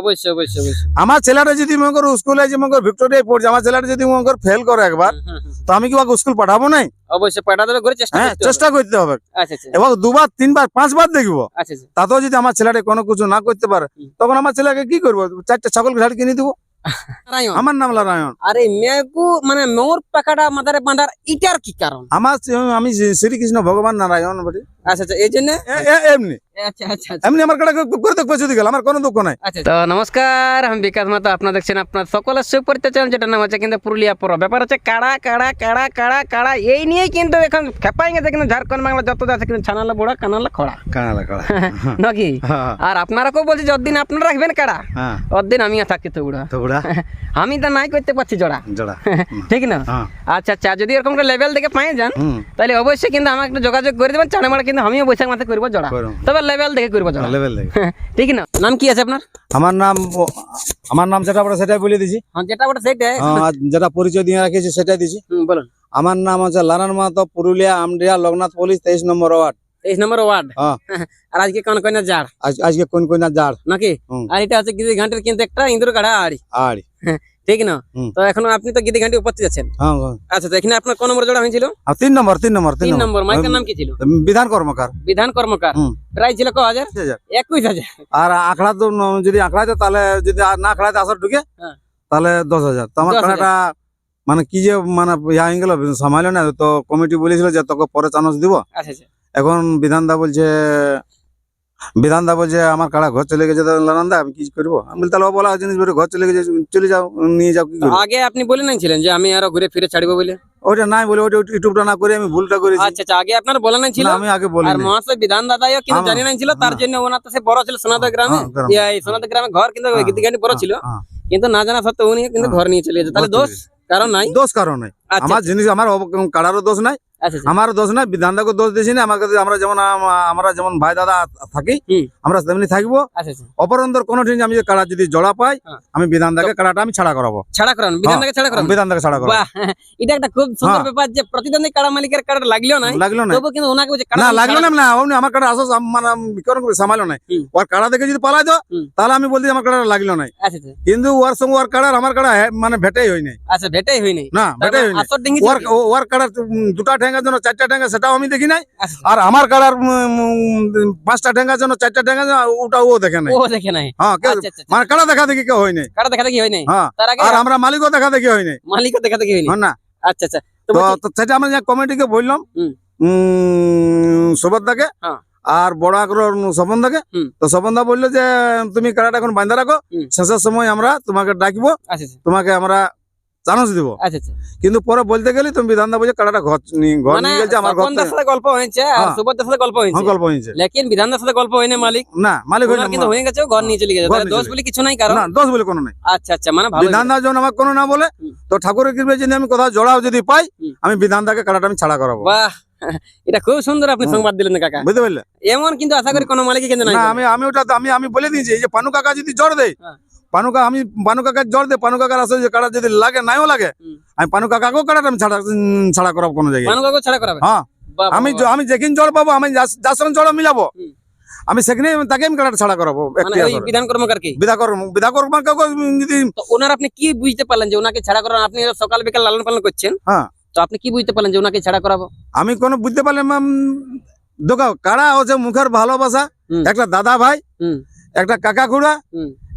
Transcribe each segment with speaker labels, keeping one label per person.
Speaker 1: অবশ্যই অবশ্যই অবশ্যই।
Speaker 2: আমার ছেলেটা যদি মনে করো স্কুলে যে মনে করো ভিক্টোরিয়ায় পড়ছে আমার ছেলেটা যদি মনে করো ফেল করে একবার। তো আমি কি ওকে স্কুল পাঠাবো নাই?
Speaker 1: অবশ্যই পাঠাতে হবে করে চেষ্টা
Speaker 2: হ্যাঁ চেষ্টা করতে হবে।
Speaker 1: আচ্ছা আচ্ছা
Speaker 2: এবং দুবার তিনবার পাঁচবার দেখব।
Speaker 1: আচ্ছা আচ্ছা।
Speaker 2: তাতেও যদি আমার ছেলেটা কোনো কিছু না করতে পারে তখন আমার ছেলেকে কি করব? চারটে ছাগল ঘাট কিনে দিবো। আমার নাম নারায়ণ
Speaker 1: আরে মেঘু মানে মোর পাকাটা মাথারে বাঁধার ইটার কি কারণ?
Speaker 2: আমার আমি শ্রীকৃষ্ণ ভগবান নারায়ণ বলি
Speaker 1: আচ্ছা আচ্ছা এই জন্য?
Speaker 2: এমনি
Speaker 1: আচ্ছা আচ্ছা আচ্ছা
Speaker 2: এমনি আমার কাটা করে দেখব যদি গেল আমার কোনো দুঃখ নাই।
Speaker 1: তো নমস্কার আমি বিকাশ মাতা আপনারা দেখছেন আপনার সকলের সুপরিচিত চ্যানেল যেটা নাম হচ্ছে কিন্তু পুরুলিয়া পর। ব্যাপার হচ্ছে কাড়া কাড়া কাড়া কাড়া কাড়া এই নিয়েই কিন্তু এখন খেপাই গেছে কিন্তু ঝাড়খণ্ড বাংলা যত আছে কিন্তু ছানালা বুড়া কানালা খড়া।
Speaker 2: কানালা কাড়া
Speaker 1: নাকি? আর আপনারাকেও বলছি যতদিন আপনারা রাখবেন কাড়া।
Speaker 2: হ্যাঁ।
Speaker 1: আমিও থাকি তো বুড়া। আমি তো নাই করতে পারছি জোড়া।
Speaker 2: জড়া।
Speaker 1: ঠিক না?
Speaker 2: হ্যাঁ।
Speaker 1: আচ্ছা আচ্ছা যদি এরকম একটা লেভেল দেখে পাই যান তাহলে অবশ্যই কিন্তু আমাকে একটু যোগাযোগ করে দেবেন চানে মারা কিন্তু আমিও বৈশাখ মাসে করব জোড়া। তবে লেভেল দেখে করব
Speaker 2: লেভেল দেখে।
Speaker 1: ঠিক না। নাম কি আছে আপনার?
Speaker 2: আমার নাম আমার নাম যেটা বড় সেটাই বলে দিছি।
Speaker 1: হ্যাঁ যেটা বড় সেটাই।
Speaker 2: হ্যাঁ, যেটা পরিচয় দিয়ে রাখেছি সেটাই দিছি।
Speaker 1: বলুন।
Speaker 2: আমার নাম হচ্ছে লালন মাহাতো পুরুলিয়া আমডিয়া লগনাথ পুলিশ তেইশ নম্বর ওয়ার্ড।
Speaker 1: তেইশ নম্বর ওয়ার্ড। আর আজকে কোন কোন জাড়
Speaker 2: আজকে কোন কোন জাড়
Speaker 1: নাকি? আর এটা হচ্ছে গিদি ঘাটের কিন্তু একটা ইন্দুর কাড়া আড়ি।
Speaker 2: আর
Speaker 1: ঠিক না? তো এখন আপনি তো গিদি ঘাটি উপস্থিত আছেন।
Speaker 2: হ্যাঁ হ্যাঁ।
Speaker 1: আচ্ছা তো এখানে আপনার কোন নম্বর জোড়া হয়েছিল?
Speaker 2: তিন নম্বর তিন নম্বর
Speaker 1: তিন নম্বর। মাইকের নাম কি ছিল?
Speaker 2: বিধান কর্মকার।
Speaker 1: বিধান কর্মকার। প্রাইস ছিল ক হাজার?
Speaker 2: আছে।
Speaker 1: একুশ হাজার।
Speaker 2: আর আখড়া তো যদি আখড়াতে তাহলে যদি আর না আখড়াতে আসার ঢুকে
Speaker 1: হ্যাঁ।
Speaker 2: তাহলে দশ হাজার। তো আমার
Speaker 1: 10,000
Speaker 2: মানে কি যে মানে ইয়া হয়ে গেল সামাইলো না তো কমিটি বলেছিল যে তোকে পরে চান্স দিব।
Speaker 1: আচ্ছা আচ্ছা।
Speaker 2: এখন বিধানদা বলছে বিধানদা বলছে আমার কাড়া ঘর চলে গেছে লানন্দা আমি কি করব? আমি বলি, তাহলে বলা জিনিস ঘর চলে গেছে চলে যাও নিয়ে যাও কি
Speaker 1: আগে আপনি বলে নাইছিলেন যে আমি আরও ঘুরে ফিরে ছাড়বো বলে?
Speaker 2: ওইটা নাই বলে ওইটা ইউটিউবটা না করে আমি ভুলটা করেছি।
Speaker 1: আচ্ছা আচ্ছা আগে আপনার বলে নাই ছিল?
Speaker 2: আমি আগে বলি
Speaker 1: আর মহাশয় বিধান দাদাইও কিন্তু
Speaker 2: হ্যাঁ,
Speaker 1: জানি নাই ছিল তার
Speaker 2: হ্যাঁ।
Speaker 1: জন্য তো সে বড় ছিল সোনাদা গ্রামে।
Speaker 2: হ্যাঁ, গ্রামে।
Speaker 1: এই সোনাদা গ্রামে ঘর কিন্তু
Speaker 2: হ্যাঁ,
Speaker 1: গিদিগানি বড় ছিল। কিন্তু না জানা সত্ত্বেও উনি কিন্তু
Speaker 2: হ্যাঁ।
Speaker 1: ঘর নিয়ে চলে গেছে। তাহলে দোষ কারণ নাই?
Speaker 2: দোষ কারণে
Speaker 1: আচ্ছা
Speaker 2: আমার জিনিস আমার অব- দোষ নাই। আমার দোষ নাই বিধানদাকে দোষ দিয়েছি না আমার কাছে আমরা যেমন আমরা যেমন ভাই দাদা থাকি। আমরা তেমনি থাকব।
Speaker 1: আচ্ছা আচ্ছা।
Speaker 2: অপরন্তর কোনো দিন আমি কাড়া যদি জড়া পাই
Speaker 1: হ্যাঁ।
Speaker 2: আমি বিধানদাকে কাড়াটা আমি ছাড়া করাবো।
Speaker 1: ছাড়া করান বিধান দাকে ছাড়া করান?
Speaker 2: বিধানদাকে ছাড়া করাবো।
Speaker 1: এটা একটা খুব সুন্দর
Speaker 2: হ্যাঁ।
Speaker 1: ব্যাপার যে প্রতিদ্বন্দ্বী কাড়া মালিকের কাড়া লাগলেও নাই
Speaker 2: লাগল না
Speaker 1: তবু কিন্তু ওনাকে
Speaker 2: না লাগল না না অমনি আমার কাটা আসো মানে বিকরণ করে সামালো নাই।
Speaker 1: হুম।
Speaker 2: ওর কাড়া দেখে যদি পালাই দাও তাহলে আমি বলছি আমার কাড়া লাগল নাই।
Speaker 1: আচ্ছা আচ্ছা।
Speaker 2: কিন্তু ওর সঙ্গে ওর কাড়ার আমার কাড়া মানে ভেটাই হয় নাই।
Speaker 1: আচ্ছা ভেটাই হয়নি
Speaker 2: না ভেটাই হয় নাই। ওর ওর কাড়ার দুটা ঠেঙ্গার জন্য চারটা ঠেঙ্গা সেটাও আমি দেখি নাই।
Speaker 1: আচ্ছা,
Speaker 2: আর আমার উম, পাঁচটা ঠেঙ্গার জন্য চারটা জন্য ওটা ও দেখে নাই।
Speaker 1: ও দেখে নাই।
Speaker 2: হ্যাঁ
Speaker 1: আচ্ছা আচ্ছা আচ্ছা।
Speaker 2: মানে কাড়া দেখা দেখি কেউ হয়নি।
Speaker 1: কাড়া দেখা দেখি হয় নাই
Speaker 2: হ্যাঁ আর আমরা মালিকও দেখা দেখি হয় নাই
Speaker 1: মালিকও দেখা দেখি হয়নি?
Speaker 2: হ্যাঁ না।
Speaker 1: আচ্ছা আচ্ছা। তো
Speaker 2: সেটা আমরা কমিটিকে বললাম। সুভদ্রাকে
Speaker 1: হ্যাঁ।
Speaker 2: আর বড় আগ্রহ স্বপনদাকে। তো স্বপনদা বলল যে তুমি কাড়াটা এখন বান্ধা রাখো। শেষের সময় আমরা তোমাকে ডাকবো।
Speaker 1: আচ্ছা আচ্ছা।
Speaker 2: তোমাকে আমরা চান্স দিব?
Speaker 1: আচ্ছা আচ্ছা।
Speaker 2: কিন্তু পরে বলতে গেলে তুমি বিধানদা বলছে কাড়াটা ঘর ঘর
Speaker 1: মানে
Speaker 2: নিয়ে গেছে আমার ঘর
Speaker 1: সাথে গল্প হয়েছে আর
Speaker 2: হ্যাঁ।
Speaker 1: সাথে গল্প হয়েছে।
Speaker 2: গল্প হয়েছে।
Speaker 1: লেকিন বিধানদার সাথে গল্প হয়নি মালিক।
Speaker 2: না মালিক
Speaker 1: ওনার কিন্তু হয়ে গেছে ঘর নিয়ে চলে গেছে। তাহলে দোষ বলে কিছু নাই কারণ
Speaker 2: না দোষ বলে কোনো নাই।
Speaker 1: আচ্ছা আচ্ছা মানে ভালো
Speaker 2: বিধানদা যখন আমার কোনো না বলে তো ঠাকুরের কৃপে যদি আমি কোথাও জড়াও যদি পাই। আমি বিধানদাকে কাড়াটা আমি ছাড়া করাবো।
Speaker 1: বাহ এটা খুব সুন্দর আপনি সংবাদ দিলেন না কাকা।
Speaker 2: বুঝতে পারলে?
Speaker 1: এমন কিন্তু আশা করি কোনো মালিক কিন্তু
Speaker 2: না আমি আমি ওটা আমি আমি বলে দিয়েছি এই যে পানু কাকা যদি জ্বর দেয় পানু কাকা আমি পানু কাকার জ্বর দেয় পানু কাকার আসলে কাড়া যদি লাগে নাইও লাগে আমি পানু কাকাকেও কাড়াটা আমি ছাড়া ছাড়া করাবো কোনো জায়গায়।
Speaker 1: কাকু ছাড়া করাবে?
Speaker 2: হ্যাঁ। আমি আমি যেখানে জ্বর পাবো আমি যার- সঙ্গে জ্বর মিলাবো। আমি সেখানে তাকে আমি কাড়াটা ছাড়া করাবো
Speaker 1: মানে বিধান কর্মকার কি?
Speaker 2: বিধাকর বিধাকর কাকাকে যদি
Speaker 1: ওনার আপনি কি বুঝতে পারলেন যে ওনাকে ছাড়া করান আপনি সকাল বিকাল লালন পালন করছেন?
Speaker 2: হ্যাঁ।
Speaker 1: তো আপনি কি বুঝতে পারলেন যে ওনাকে ছাড়া করাবো?
Speaker 2: আমি কোনো বুঝতে পারলাম দেখো কাড়া হচ্ছে মুখের ভালোবাসা। একটা দাদা ভাই
Speaker 1: হুম।
Speaker 2: একটা কাকা খুড়া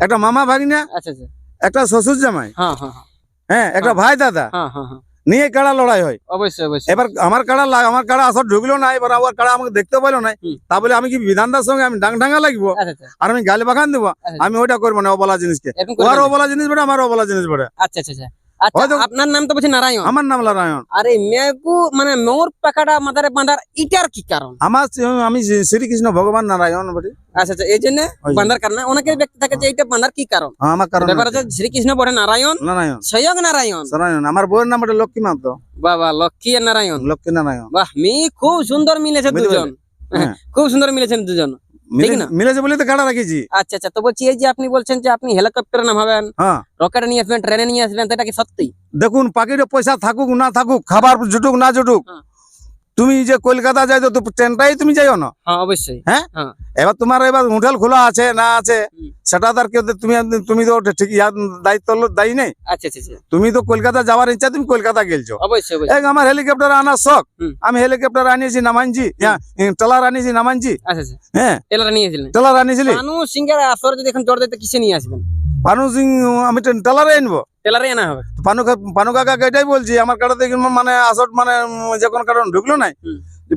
Speaker 2: একটা মামা ভাগিনা
Speaker 1: আচ্ছা আচ্ছা।
Speaker 2: একটা শ্বশুর জামাই।
Speaker 1: হ্যাঁ হ্যাঁ হ্যাঁ,
Speaker 2: হ্যাঁ একটা। ভাই দাদা। নিয়ে কাড়া লড়াই হয়।
Speaker 1: অবশ্যই অবশ্যই।
Speaker 2: এবার আমার কাড়া আমার কাড়া আসর ঢুকলো না এবার আমার কাড়া আমাকে দেখতে পাইলো না। তা বলে আমি কি বিধানদার সঙ্গে আমি ডাং ডাঙ্গা লাগবো?
Speaker 1: আচ্ছা
Speaker 2: আর আমি গালি বাগান দেবো। আমি ওইটা করব না অবলা জিনিসকে। ওর অবলা জিনিস বেটা আমার অবলা জিনিস বেটা।
Speaker 1: আচ্ছা আচ্ছা। আচ্ছা আপনার নাম তো বলছি নারায়ণ।
Speaker 2: আমার নাম নারায়ণ।
Speaker 1: আরে মেঘু মানে মোর পাকাটা মাথারে বাঁধার ইটার কি কারণ?
Speaker 2: আমার আমি শ্রী- শ্রীকৃষ্ণ ভগবান নারায়ণ বটি।
Speaker 1: আচ্ছা আচ্ছা এই জন্য
Speaker 2: ওই
Speaker 1: বাঁধার কারণ অনেকে ব্যক্তি থাকে যে এটা বাঁধার কি কারণ?
Speaker 2: আমার কারণ
Speaker 1: ব্যাপার হচ্ছে। শ্রীকৃষ্ণ বটে নারায়ণ।
Speaker 2: নারায়ণ।
Speaker 1: স্বয়ং নারায়ণ।
Speaker 2: নারায়ণ। আমার বউয়ের নাম ওটা লক্ষ্মী মাতো
Speaker 1: বাবা লক্ষ্মী আর নারায়ণ।
Speaker 2: লক্ষ্মী নারায়ণ।
Speaker 1: বাহ মি খুব সুন্দর মিলেছে দুজন।
Speaker 2: হ্যাঁ।
Speaker 1: খুব সুন্দর মিলেছেন দুজন। না?
Speaker 2: মিলেছে বলে তো কাটা রাখিছি
Speaker 1: আচ্ছা আচ্ছা তো বলছি এই যে আপনি বলছেন যে আপনি হেলিকপ্টারে নামাবেন
Speaker 2: হ্যাঁ
Speaker 1: রকেটে নিয়ে আসবেন ট্রেনে নিয়ে আসবেন এটা কি সত্যি
Speaker 2: দেখুন পাখির পয়সা থাকুক না থাকুক খাবার জুটুক না জুটুক
Speaker 1: হ্যাঁ।
Speaker 2: তুমি যে কলকাতা যাই তো ট্রেনটাই তুমি যাইও না? অবশ্যই।
Speaker 1: হ্যাঁ? অবশ্যই
Speaker 2: এবার তোমার এবার হোটেল খোলা আছে না আছে সেটা তার কেউ তুমি তুমি তো ঠিক দায়িত্ব দায়ী নেই?
Speaker 1: আচ্ছা আচ্ছা আচ্ছা।
Speaker 2: তুমি তো কলকাতা যাওয়ার ইচ্ছা তুমি কলকাতা গেলছো। এক আমার হেলিকপ্টার আনার শখ। আমি হেলিকপ্টার আনিয়েছি নামানছি ট্রলার আনিয়েছি নামানছি
Speaker 1: আচ্ছা আচ্ছা।
Speaker 2: হ্যাঁ।
Speaker 1: টেলার নিয়েছিলেন
Speaker 2: ট্রলার আনিয়েছিলি?
Speaker 1: মানুষ সিঙ্গার আসর যদি এখন জড় দিতে কিসে নিয়ে আসবেন?
Speaker 2: সিং আমি ট্রলারে আনব।
Speaker 1: টেলারে আনা হবে
Speaker 2: পানু পানু কাকাকে এটাই বলছি আমার কাটাতে মানে আসট মানে যে কোনো কারণ ঢুকলো নাই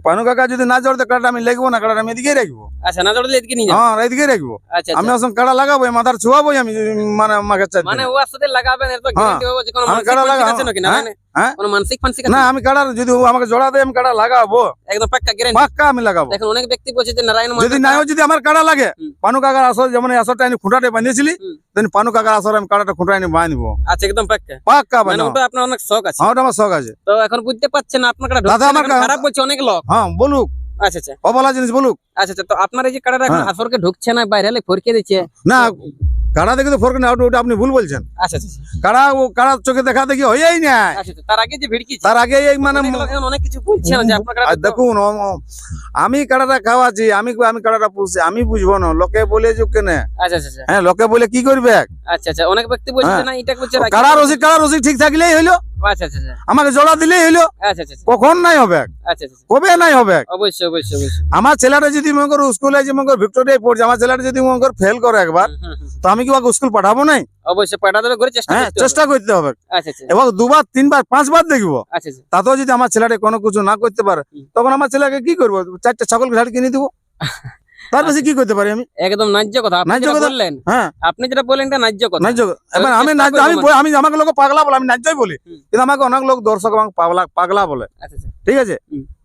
Speaker 2: পানু কাকা যদি না জড়তে কাটা আমি লাগবো না কাটা আমি এদিকে রাখব
Speaker 1: আচ্ছা না জড় এদিকে নিয়ে
Speaker 2: হ্যাঁ এদিকে রাখব
Speaker 1: আচ্ছা
Speaker 2: আমি
Speaker 1: আচ্ছা।
Speaker 2: ওর কাটা লাগাবো মাথার ছুয়াবোই আমি মানে চার
Speaker 1: মানে
Speaker 2: দিনে।
Speaker 1: ও আসতে লাগাবেন এর
Speaker 2: হ্যাঁ।
Speaker 1: গ্যারান্টি হবে যে কোনো
Speaker 2: কাটা লাগাবো।
Speaker 1: নাকি না
Speaker 2: হ্যাঁ?
Speaker 1: মানে
Speaker 2: হ্যাঁ?
Speaker 1: মানসিক মানসিক
Speaker 2: না আমি কাটার যদি আমাকে জোড়া দেয় আমি লাগাবো।
Speaker 1: একদম পাক্কা গ্যারান্টি
Speaker 2: পাক্কা আমি লাগাবো।
Speaker 1: এখন অনেক ব্যক্তি বলছে যে নারায়ণ
Speaker 2: যদি যদি আমার কাটা লাগে। পানু কাকার আসর যেমন আসরটা আমি বাঁধিয়েছিলি। তেমনি পানু কাকার আসর আমি কাটাটা খুঁটা বাঁধবো
Speaker 1: আচ্ছা একদম পাক্কা।
Speaker 2: পাক্কা
Speaker 1: মানে ওটা আপনার অনেক শখ আছে।
Speaker 2: হ্যাঁ আমার শখ আছে।
Speaker 1: তো এখন বুঝতে পারছেন আপনার
Speaker 2: দাদা, আমার
Speaker 1: খারাপ বলছে অনেক লোক।
Speaker 2: হ্যাঁ বলুক।
Speaker 1: আচ্ছা আচ্ছা।
Speaker 2: অবলা জিনিস বলুক।
Speaker 1: আচ্ছা আচ্ছা তো আপনার এই যে কাটাটা এখন
Speaker 2: হ্যাঁ।
Speaker 1: আসরকে ঢুকছে না বাইরে ফরকে দিচ্ছে।
Speaker 2: না কাড়া দেখে তো ফোর না ওটা ওটা আপনি ভুল বলছেন।
Speaker 1: আচ্ছা আচ্ছা আচ্ছা।
Speaker 2: কাড়া ও কাড়া চোখে দেখা দেখি হয়েই না
Speaker 1: তার আগে যে ভিড়কিছে
Speaker 2: তার আগে এই মানে
Speaker 1: অনেক কিছু বলছেন না যে আপনার
Speaker 2: দেখুন আমি কাড়াটা খাওয়াছি আমি আমি কাড়াটা পুষছি আমি বুঝব না। লোকে বলে যে কেনে
Speaker 1: আচ্ছা আচ্ছা আচ্ছা।
Speaker 2: হ্যাঁ লোকে বলে কি করবে?
Speaker 1: আচ্ছা আচ্ছা অনেক ব্যক্তি বলছে
Speaker 2: হ্যাঁ।
Speaker 1: না এটা করছে।
Speaker 2: কাড়া রসি কাড়া রসিক ঠিক থাকলেই হইল।
Speaker 1: আচ্ছা আচ্ছা আচ্ছা।
Speaker 2: আমাকে জোড়া দিলেই হইল।
Speaker 1: আচ্ছা আচ্ছা আচ্ছা,
Speaker 2: কখন নাই হবে?
Speaker 1: আচ্ছা আচ্ছা
Speaker 2: কবে নাই হবে?
Speaker 1: অবশ্যই অবশ্যই অবশ্যই।
Speaker 2: আমার ছেলেটা যদি মনে করো স্কুলে যে মনে করো ভিক্টোরিয়ায় পড়ছে আমার ছেলেটা যদি মনে করো ফেল করে একবার। তো আমি কি ওকে স্কুল পাঠাবো নাই?
Speaker 1: অবশ্যই পাঠা করে চেষ্টা
Speaker 2: হ্যাঁ
Speaker 1: করতে হবে।
Speaker 2: চেষ্টা করতে হবে।
Speaker 1: আচ্ছা আচ্ছা
Speaker 2: এবং দুবার তিনবার পাঁচবার দেখব।
Speaker 1: আচ্ছা আচ্ছা।
Speaker 2: তাতেও যদি আমার ছেলেটা কোনো কিছু না করতে পারে তখন আমার ছেলেকে কি করব? চারটে ছাগল ঘাট কিনে দিব। তার বেশি কি করতে পারি আমি?
Speaker 1: একদম ন্যায্য কথা আপনি
Speaker 2: ন্যায্য কথা?
Speaker 1: বললেন
Speaker 2: হ্যাঁ।
Speaker 1: আপনি যেটা বললেন এটা ন্যায্য কথা।
Speaker 2: ন্যায্য এবার আমি আমি। আমি আমাকে লোক পাগলা বলে আমি ন্যায্যই বলি। কিন্তু আমাকে অনেক লোক দর্শক আমাকে পাগলা পাগলা বলে।
Speaker 1: আচ্ছা আচ্ছা।
Speaker 2: ঠিক আছে?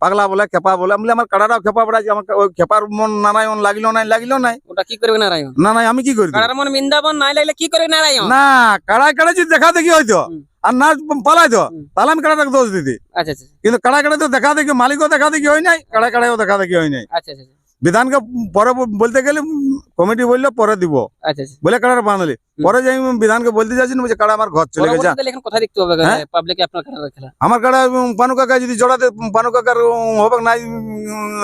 Speaker 2: পাগলা বলে খেপা বলে। আমি বলি, আমার কাড়াটাও খেপা আমাকে ওই খেপার মন নারায়ণ লাগিলো নাই লাগিলো নাই?
Speaker 1: ওটা কি করবে নারায়ণ?
Speaker 2: না আমি কি
Speaker 1: মন বৃন্দাবন নাই লাগলে কি করবে নারায়ণ?
Speaker 2: না কাড়ায় কাড়ায় যদি দেখা দেখি হয়তো। আর না পালাই তো তাহলে আমি কাড়াটাকে দোষ দিতি
Speaker 1: আচ্ছা আচ্ছা
Speaker 2: কিন্তু কাড়ায় কাড়ায় তো দেখা দেখি মালিকও দেখা দেখি হয় নাই কাড়ায় কাড়াইও দেখা দেখি হয় নাই।
Speaker 1: আচ্ছা আচ্ছা।
Speaker 2: বিধানকে পরে বলতে গেলে কমিটি বলল পরে দিব
Speaker 1: আচ্ছা আচ্ছা
Speaker 2: বলে কাড়াটা বাঁধলি পরে যাই বিধানকে বলতে যাচ্ছি না কাড়া আমার ঘর চলে গেছে
Speaker 1: কথা দেখতে হবে
Speaker 2: হ্যাঁ? আমার কাড়া পানু কাকা যদি জড়াতে পানু কাকার হবে নাই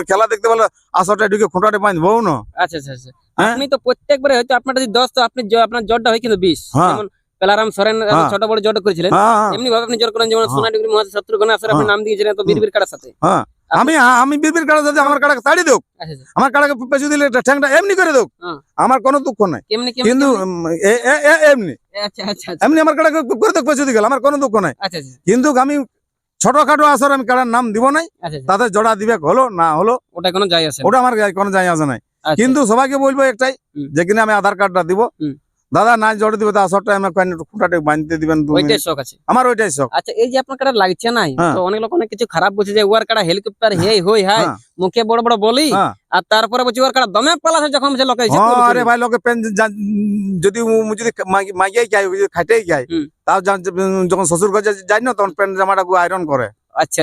Speaker 2: খেলা দেখতে পেলে আসরটা ঢুকে খুঁটাতে বাঁধবো না
Speaker 1: আচ্ছা আচ্ছা আচ্ছা
Speaker 2: হ্যাঁ?
Speaker 1: আপনি তো প্রত্যেকবারে হয়তো আপনার যদি দশ তো আপনি আপনার জ্বরটা হয় কিন্তু বিশ
Speaker 2: হ্যাঁ।
Speaker 1: পেলারাম সরেন। ছোট বড় জ্বর করেছিলেন এমনি ভাবে আপনি জ্বর করেন যেমন। সোনাডুগরি মহাজ শত্রুঘ্ন আসর আপনি। নাম দিয়েছিলেন তো বীরবীর কাটার সাথে
Speaker 2: হ্যাঁ। আমি আমি বিপির কাড়া যদি আমার কাড়াকে তাড়ি দেব আমার কাড়াকে পেছু দিলে ঠ্যাংটা এমনি করে দেব
Speaker 1: হ্যাঁ।
Speaker 2: আমার কোনো দুঃখ নাই। কিন্তু এ- এ- এ- এমনি। এমনি আমার কাড়াকে করে দেখ পেছু দিয়ে গেল আমার কোনো দুঃখ নাই।
Speaker 1: আচ্ছা আচ্ছা।
Speaker 2: কিন্তু আমি ছোটখাটো আসর আমি কাড়ার নাম দিব নাই
Speaker 1: আচ্ছা।
Speaker 2: তাতে জোড়া দিবে হলো না হলো
Speaker 1: ওটা কোনো যাই আসে
Speaker 2: ওটা আমার কোনো যায় আসে নাই। কিন্তু সবাইকে বলব একটাই যে কিনা আমি আধার কার্ডটা দিব। দাদা না জড়ে দিবে আসরটা আমি খুঁটাটা বাঁধতে দিবেন
Speaker 1: ওইটাই। শখ আছে
Speaker 2: আমার ওইটাই শখ
Speaker 1: আচ্ছা এই যে আপনার কাটা লাগছে নাই
Speaker 2: হ্যাঁ।
Speaker 1: তো অনেক লোক অনেক কিছু খারাপ বলছে যে ওয়ার কাটা হেলিকপ্টার হে হই হাই
Speaker 2: হ্যাঁ।
Speaker 1: মুখে বড় বড় বলি
Speaker 2: হ্যাঁ।
Speaker 1: আর তারপরে বলছি ওর কাটা দমে পালাস যখন বলছে লোকে
Speaker 2: আরে ভাই লোকে পেন যদি যদি মাগি- মাগিয়াই খাই যদি খাইতেই খাই তাও যখন শ্বশুর ঘরে যাই না তখন প্যান্ট জামাটা আয়রন করে
Speaker 1: আচ্ছা